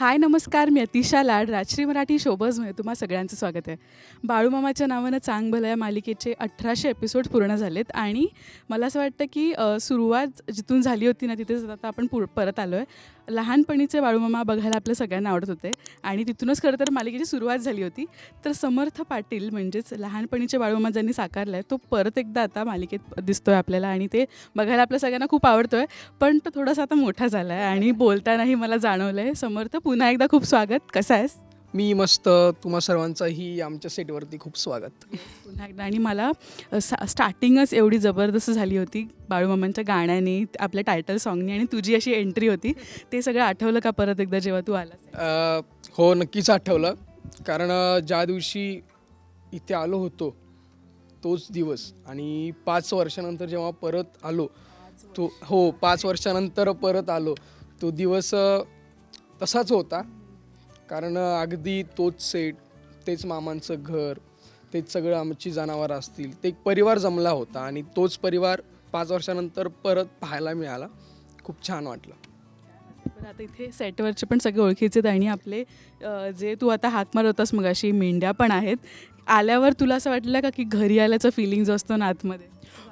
हाय नमस्कार मी अतिशा लाड राजश्री मराठी शोबजमध्ये तुम्हा सगळ्यांचं स्वागत आहे. बाळूमामाच्या नावानं चांग भला या मालिकेचे अठराशे एपिसोड पूर्ण झालेत आणि मला असं वाटतं की सुरुवात जिथून झाली होती ना तिथेच आता आपण पुर परत आलो आहे लहानपणीचे बाळूमामा बघायला आपल्या सगळ्यांना आवडत होते आणि तिथूनच खरं तर मालिकेची सुरुवात झाली होती. तर समर्थ पाटील म्हणजेच लहानपणीचे बाळूमामा ज्यांनी साकारला आहे तो परत एकदा आता मालिकेत दिसतोय आपल्याला आणि ते बघायला आपल्या सगळ्यांना खूप आवडतोय. पण तो थोडासा आता मोठा झाला आहे आणि बोलतानाही मला जाणवलं आहे समर्थ पुन्हा एकदा खूप स्वागत. कसा आहेस? मी मस्त. तुम्हा सर्वांचाही आमच्या सेटवरती खूप स्वागत. पुन्हा एकदा. आणि मला सा स्टार्टिंगच एवढी जबरदस्त झाली होती. बाळूमामांच्या गाण्याने आपल्या टायटल सॉंगनी आणि तुझी अशी एंट्री होती. ते सगळं आठवलं का परत एकदा जेव्हा तू आलास? अ, हो नक्कीच आठवलं. कारण अ, ज्या दिवशी इथे आलो होतो तोच दिवस. आणि पाच वर्षानंतर जेव्हा परत आलो तो हो पाच वर्षानंतर परत आलो तो दिवस अ, तसाच होता. कारण अगदी तोच सेट तेच मामांचं घर तेच सगळं आमची जनावरं असतील ते एक परिवार जमला होता आणि तोच परिवार पाच वर्षानंतर परत पाहायला मिळाला. खूप छान वाटलं. बरं आता इथे सेटवरचे पण सगळे ओळखीचे आणि आपले अ, जे तू आता हाक मारत होतास मग अशी मेंढ्या पण आहेत. आल्यावर तुला असं वाटलं का की घरी आल्याचं फिलिंग जो असतो ना आतमध्ये?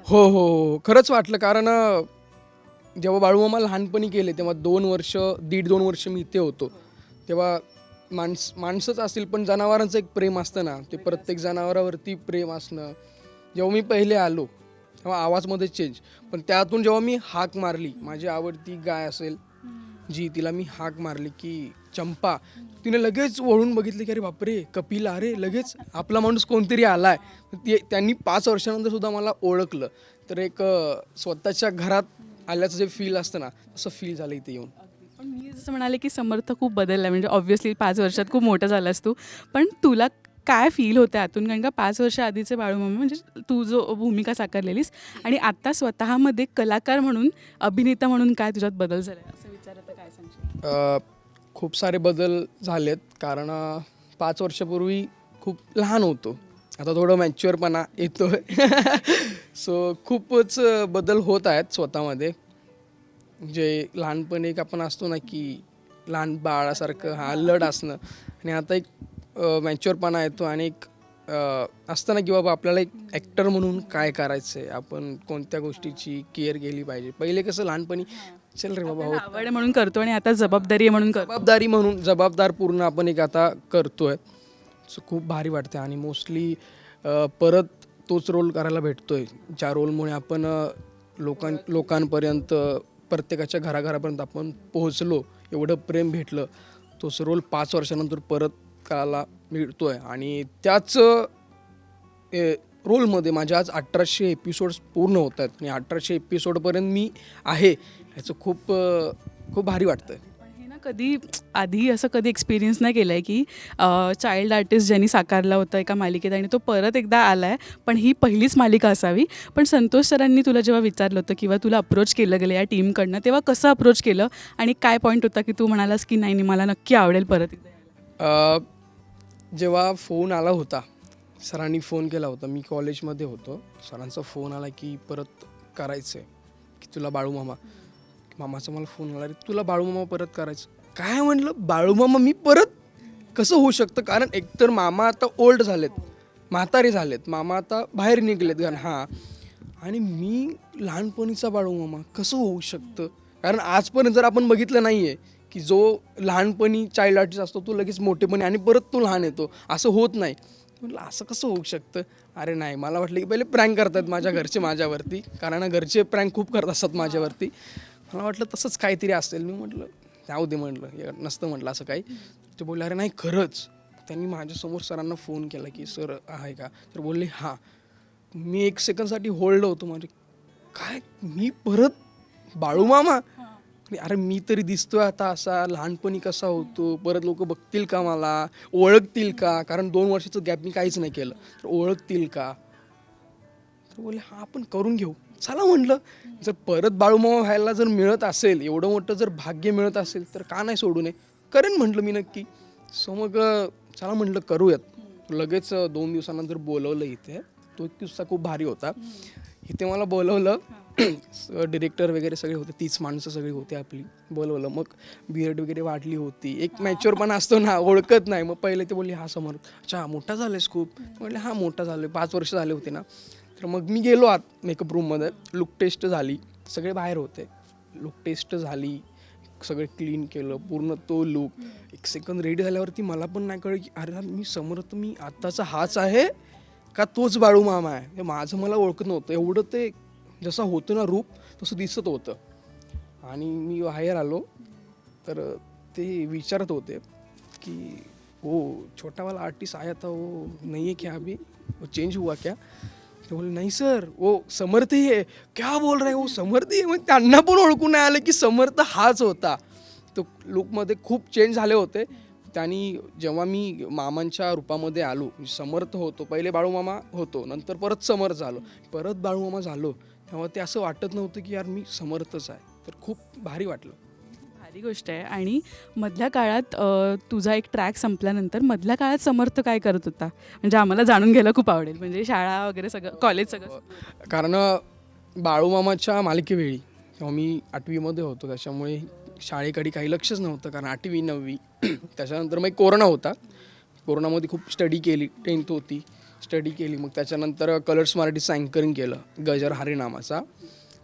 हो हो हो. खरंच वाटलं. कारण अ, जेव्हा बाळूमामा लहानपणी केले तेव्हा दोन वर्ष दीड दोन वर्ष मी इथे होतो. तेव्हा माणस माणसंच असतील पण जनावरांचं एक प्रेम असतं ना. ते प्रत्येक जनावरावरती प्रेम असणं. जेव्हा मी पहिले आलो तेव्हा आवाजमध्ये चेंज पण त्यातून जेव्हा मी हाक मारली माझी आवडती गाय असेल जी तिला मी हाक मारली की चंपा तिने लगेच वळून बघितले की अरे बापरे कपिला अरे लगेच आपला माणूस कोणतरी आलाय. ते त्यांनी पाच वर्षानंतर सुद्धा मला ओळखलं. तर एक स्वतःच्या घरात आल्याचं जे फील असतं ना तसं फील झालं इथे येऊन. पण मी जसं म्हणाले की समर्थ खूप बदलला म्हणजे ऑब्व्हियसली पाच वर्षात खूप मोठा झालास तू. पण तुला काय फील होतं आतून? कारण का पाच वर्ष आधीचे बाळूमामा म्हणजे तू जो भूमिका साकारलेलीस आणि आता स्वतःमध्ये कलाकार म्हणून अभिनेता म्हणून काय तुझ्यात बदल झाला असं विचारत काय सांगशील? खूप सारे बदल झालेत. कारण पाच वर्षापूर्वी खूप लहान होतो. आता थोडं मॅच्युअरपणा येतो सो खूपच बदल होत आहेत स्वतःमध्ये. जे लहानपणी एक आपण असतो ना की लहान बाळासारखं हा लड असणं. आणि आता एक मॅच्युअरपणा येतो आणि एक असतं ना की बाबा आपल्याला एक ॲक्टर म्हणून काय करायचं आहे आपण कोणत्या गोष्टीची केअर केली पाहिजे? पहिले कसं लहानपणी चल रे बाबा आवड म्हणून करतो आणि आता जबाबदारी म्हणून जबाबदारी म्हणून जबाबदार पूर्ण आपण एक आता करतोय. सो खूप भारी वाटते आणि मोस्टली परत तोच रोल करायला भेटतो आहे ज्या रोलमुळे आपण लोकां लोकांपर्यंत प्रत्येकाच्या घराघरापर्यंत आपण पोहोचलो एवढं प्रेम भेटलं तोच रोल पाच वर्षानंतर परत करायला मिळतो आहे आणि त्याच ए, रोलमध्ये माझ्या आज अठराशे एपिसोड्स पूर्ण होत आहेत. आणि अठराशे एपिसोडपर्यंत मी आहे ह्याचं खूप खूप भारी वाटतं आहे कधी आधी असं कधी एक्सपिरियन्स नाही केलं आहे की चाइल्ड आर्टिस्ट ज्यांनी साकारला होता एका मालिकेत आणि तो परत एकदा आला आहे पण ही पहिलीच मालिका असावी. पण संतोष सरांनी तुला जेव्हा विचारलं होतं किंवा तुला अप्रोच केलं गेलं या टीमकडनं तेव्हा कसं अप्रोच केलं आणि काय पॉईंट होता की तू म्हणालास की नाही नाही मला नक्की आवडेल परत एकदा जेव्हा फोन आला होता सरांनी फोन केला होता मी कॉलेजमध्ये होतो. सरांचा फोन आला की परत करायचं आहे की तुला बाळूमामा मामाचा मला फोन आला रे तुला बाळूमामा परत करायचं. काय म्हटलं बाळूमामा मी परत? कसं होऊ शकतं? कारण एकतर मामा आता ओल्ड झालेत म्हातारे झालेत. मामा आता बाहेर निघलेत कारण हां. आणि मी लहानपणीचा बाळूमामा कसं होऊ शकतं? कारण आजपर्यंत जर आपण बघितलं नाही आहे की जो लहानपणी चाइल्ड आर्टिस्ट असतो तो लगेच मोठेपणी आणि परत तो लहान येतो. असं होत नाही. म्हटलं असं कसं होऊ शकतं? अरे नाही. मला वाटलं की पहिले प्रँक करतात माझ्या घरचे माझ्यावरती. कारण घरचे प्रँक खूप करत असतात माझ्यावरती. मला वाटलं तसंच काहीतरी असेल. मी म्हटलं जाऊ दे म्हटलं. नसतं म्हटलं असं काही. ते बोलले अरे नाही खरंच. त्यांनी माझ्यासमोर सरांना फोन केला की सर आहे का? तर बोलले हां. मी एक सेकंडसाठी होल्ड होतो. म्हणजे काय मी परत बाळूमामा अरे मी तरी दिसतोय आता असा लहानपणी कसा होतो. परत लोक बघतील का मला? ओळखतील का? कारण दोन वर्षाचं गॅप मी काहीच नाही केलं. तर ओळखतील का? तर बोलले हा आपण करून घेऊ. चला म्हटलं जर परत बाळूमामा व्हायला जर मिळत असेल एवढं मोठं जर भाग्य मिळत असेल तर का नाही सोडू नये? करेन म्हटलं मी नक्की. सो मग चला म्हटलं करूयात. लगेच दोन दिवसानंतर बोलवलं इथे तो एक किस्सा खूप भारी होता. इथे मला बोलवलं डिरेक्टर वगैरे सगळे होते तीच माणसं सगळी होती आपली. बोलवलं मग बियर्ड वगैरे वाढली होती. एक मॅच्युअर पण असतो ना ओळखत नाही. मग पहिले ते बोलली हा समोर अच्छा मोठा झालायस खूप. म्हटलं हा मोठा झालोय पाच वर्ष झाले होते ना. तर मग मी गेलो आत मेकअप रूममध्ये लुक टेस्ट झाली. सगळे बाहेर होते. लुक टेस्ट झाली. सगळं क्लीन केलं. पूर्ण तो लुक एक सेकंद रेडी झाल्यावरती मला पण नाही कळलं की अरे मी समोर तर मी आत्ताचा हाच आहे का तोच बाळू मामा आहे? हे माझं मला ओळखत नव्हतं. एवढं ते जसं होतं ना रूप तसं दिसत होतं. आणि मी बाहेर आलो. तर ते विचारत होते की हो छोटावाला आर्टिस्ट आया था वो नाही आहे हो, क्या अभी? हो, वो चेंज हुआ क्या? ते बोलले नाही सर ओ समर्थही आहे. क्या बोल रहे हो? समर्थही आहे? मग त्यांना पण ओळखून नाही आलं की समर्थ हाच होता. तो लुकमध्ये खूप चेंज झाले होते. त्यांनी जेव्हा मी मामांच्या रूपामध्ये आलो समर्थ होतो. पहिले बाळूमामा होतो नंतर परत समर्थ झालो. परत बाळूमामा झालो तेव्हा ते असं वाटत नव्हतं की यार मी समर्थच आहे. तर खूप भारी वाटलं. चांगली गोष्ट आहे. आणि मधल्या काळात तुझा एक ट्रॅक संपल्यानंतर मधल्या काळात समर्थ काय करत होता? म्हणजे आम्हाला जाणून घ्यायला खूप आवडेल. म्हणजे शाळा वगैरे सगळं कॉलेज सगळं. कारण बाळूमामाच्या मालिकेवेळी तेव्हा मी आठवीमध्ये होतो त्याच्यामुळे शाळेकडे काही लक्षच नव्हतं. कारण आठवी नववी त्याच्यानंतर मग कोरोना होता. कोरोनामध्ये खूप स्टडी केली टेन्थ होती. स्टडी केली. मग त्याच्यानंतर कलर्स मराठीचं अँकरिंग केलं. गजर हरिनामाचा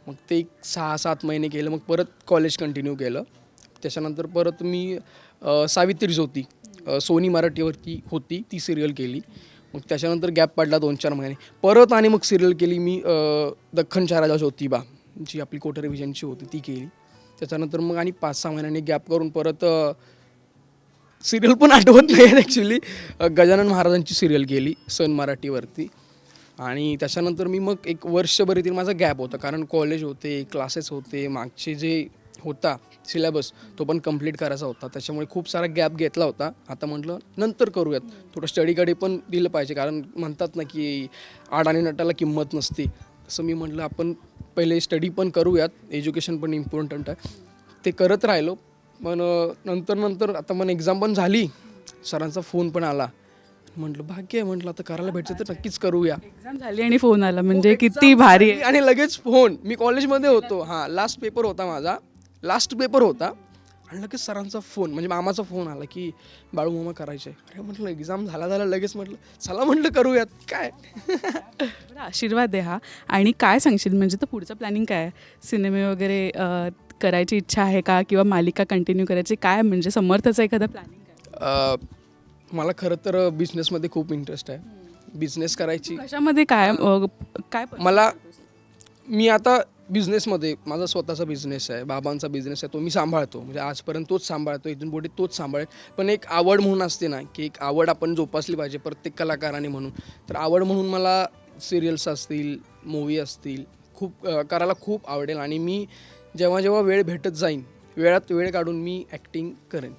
मग ते एक सहा सात महिने केलं. मग परत कॉलेज कंटिन्यू केलं. त्याच्यानंतर परत मी सावित्रीज सावित्री ज्योती सोनी मराठीवरती होती ती सिरियल केली. मग त्याच्यानंतर गॅप पडला दोन चार महिने परत आणि मग सिरियल केली मी दख्खनच्या राजा ज्योतिबा जी आपली कोटर विजनची होती ती केली. त्याच्यानंतर मग आणि पाच सहा महिन्यांनी गॅप करून परत सिरियल पण आठवत नाही ॲक्च्युली गजानन महाराजांची सिरियल केली सन मराठीवरती. आणि त्याच्यानंतर मी मग एक वर्षभर येथील माझा गॅप होता. कारण कॉलेज होते क्लासेस होते मागचे जे होता सिलेबस तो पण कंप्लीट करायचा होता. त्याच्यामुळे खूप सारा गॅप घेतला होता. आता म्हटलं नंतर करूयात. थोडं स्टडीकडे पण दिलं पाहिजे कारण म्हणतात ना की आड आणि नटाला किंमत नसते. तसं मी म्हटलं आपण पहिले स्टडी पण करूयात. एज्युकेशन पण इम्पॉर्टंट आहे. ते करत राहिलो. पण नंतर नंतर आता मन एक्झाम पण झाली. सरांचा फोन पण आला. म्हटलं भाग्य आहे. म्हटलं आता करायला भेटतं तर नक्कीच करूया. एक्झाम झाली आणि फोन आला. म्हणजे किती भारी आहे आणि लगेच फोन. मी कॉलेजमध्ये होतो. हां लास्ट पेपर होता माझा. लास्ट पेपर होता. आणि लगेच सरांचा फोन म्हणजे मामाचा फोन आला की बाळू मामा करायचे अरे म्हटलं एक्झाम झाला झाला. लगेच म्हटलं चला म्हटलं करूयात. काय? आशीर्वाद दे हा. आणि काय सांगशील? म्हणजे तर पुढचं प्लॅनिंग काय? आहे सिनेमे वगैरे अ, करायची इच्छा आहे का? किंवा मालिका कंटिन्यू करायची? काय? म्हणजे समर्थचं एखादं प्लॅनिंग काय? अं, मला खरं तर बिझनेसमध्ये खूप इंटरेस्ट आहे. बिझनेस करायची. कशामध्ये काय अ, काय मला मी आता बिझनेसमध्ये माझा स्वतःचा बिझनेस आहे बाबांचा बिझनेस आहे तो मी सांभाळतो. म्हणजे आजपर्यंत तोच सांभाळतो इथून पुढे तोच सांभाळेल. पण एक आवड म्हणून असते ना की एक आवड आपण जोपासली पाहिजे प्रत्येक कलाकाराने म्हणून. तर आवड म्हणून मला सिरियल्स असतील मूवी असतील खूप करायला खूप आवडेल. आणि मी जेव्हा जेव्हा वेळ भेटत जाईन वेळात वेळ काढून मी ॲक्टिंग करेन.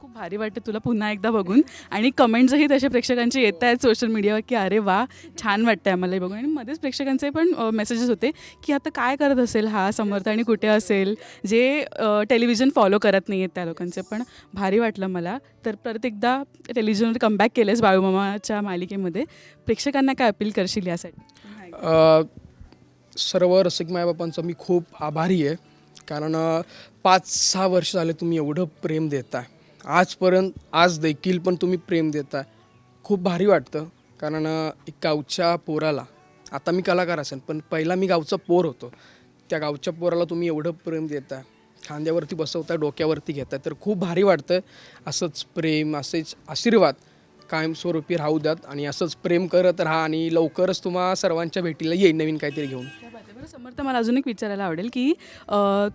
खूप भारी वाटतं तुला पुन्हा एकदा बघून. आणि कमेंट्सही तसे प्रेक्षकांचे येत आहेत सोशल मीडियावर की अरे वा छान वाटतंय आम्हालाही बघून. आणि मध्येच प्रेक्षकांचे पण मेसेजेस होते की आता काय करत असेल हा समर्थ आणि कुठे असेल? जे टेलिव्हिजन फॉलो करत नाही आहेत त्या लोकांचे. पण भारी वाटलं मला. तर परत एकदा टेलिव्हिजनवर कमबॅक केलेस बाळूमामाच्या मालिकेमध्ये. प्रेक्षकांना काय अपील करशील यासाठी? सर्व रसिक मायबापांचा मी खूप आभारी आहे. कारण पाच सहा वर्ष झाले तुम्ही एवढं प्रेम देताय. आजपर्यंत आज देखील पण तुम्ही प्रेम देताय खूप भारी वाटतं कारण एक गावच्या पोराला आता मी कलाकार असेल पण पहिला मी गावचा पोर होतो. त्या गावच्या पोराला तुम्ही एवढं प्रेम देताय खांद्यावरती बसवताय डोक्यावरती घेताय तर खूप भारी वाटतं. असंच प्रेम असेच आशीर्वाद कायमस्वरूपी राहू द्यात आणि असंच प्रेम करत राहा आणि लवकरच तुम्हा सर्वांच्या भेटीला येईल नवीन काहीतरी घेऊन. बरं समर्थ मला अजून एक विचारायला आवडेल की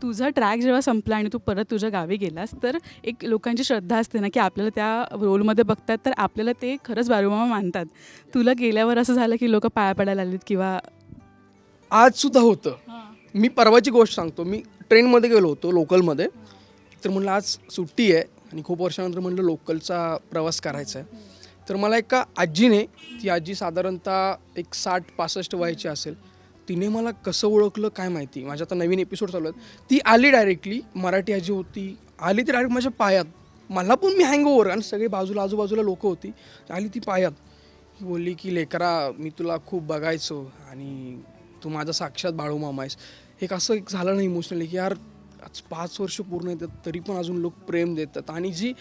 तुझा ट्रॅक जेव्हा संपला आणि तू परत तुझ्या गावी गेलास तर एक लोकांची श्रद्धा असते ना की आपल्याला त्या रोलमध्ये बघतात तर आपल्याला ते खरंच बाळूमामा मानतात. तुला गेल्यावर असं झालं की लोक पाया पडायला आलीत किंवा आज सुद्धा होतं. मी परवाची गोष्ट सांगतो. मी ट्रेनमध्ये गेलो होतो लोकलमध्ये तर म्हणलं आज सुट्टी आहे. आणि खूप वर्षानंतर म्हणलं लोकलचा प्रवास करायचा आहे. तर मला एका आजीने ती आजी साधारणतः एक साठ पासष्ट वयाची असेल तिने मला कसं ओळखलं काय माहिती? माझ्या आता नवीन एपिसोड चालू आहेत. ती आली डायरेक्टली मराठी आजी होती. आली ती डायरेक्ट माझ्या पायात. मला पण मी हँग ओव्हर आणि सगळे बाजूला आजूबाजूला लोक होती. आली ती पायात. बोलली की लेकरा मी तुला खूप बघायचो आणि तू माझा साक्षात बाळू मामा आहेस. एक असं एक झालं ना इमोशनली की यार आज पाच वर्ष पूर्ण येतात तरी पण अजून लोक प्रेम देतात. आणि जी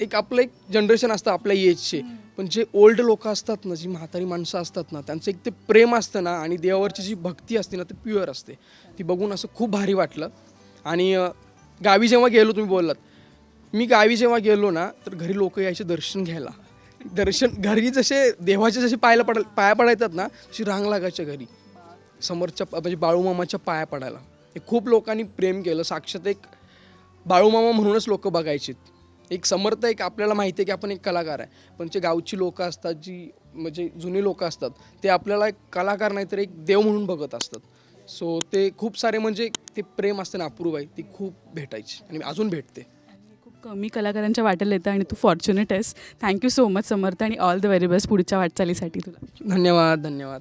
एक आपलं एक जनरेशन असतं आपल्या एजचे पण जे ओल्ड लोक असतात ना जी म्हातारी माणसं असतात ना त्यांचं एक ते प्रेम असतं ना आणि देवावरची जी भक्ती असते ना ते प्युअर असते. ती बघून असं खूप भारी वाटलं. आणि गावी जेव्हा गेलो तुम्ही बोललात मी गावी जेव्हा गेलो ना तर घरी लोक यायचे दर्शन घ्यायला. दर्शन घरी जसे देवाचे जसे पायाला पड पाया पडायतात ना तशी रांग लागायच्या घरी. समोरच्या म्हणजे बाळूमामाच्या पाया पडायला. हे खूप लोकांनी प्रेम केलं. साक्षात एक बाळूमामा म्हणूनच लोक बघायचे एक समर्थ एक आपल्याला माहिती आहे की आपण एक कलाकार आहे. पण जे गावची लोक असतात जी म्हणजे जुनी लोक असतात ते आपल्याला एक कलाकार नाही तर एक देव म्हणून बघत असतात. सो ते खूप सारे म्हणजे ते प्रेम असते ना अपूर्व आहे ती खूप भेटायची आणि अजून भेटते. खूप कमी कलाकारांच्या वाटेला येतं आणि तू फॉर्च्युनेट आहेस. Thank you so much Samarth आणि ऑल द व्हेरी बेस्ट पुढच्या वाटचालीसाठी तुला. धन्यवाद धन्यवाद.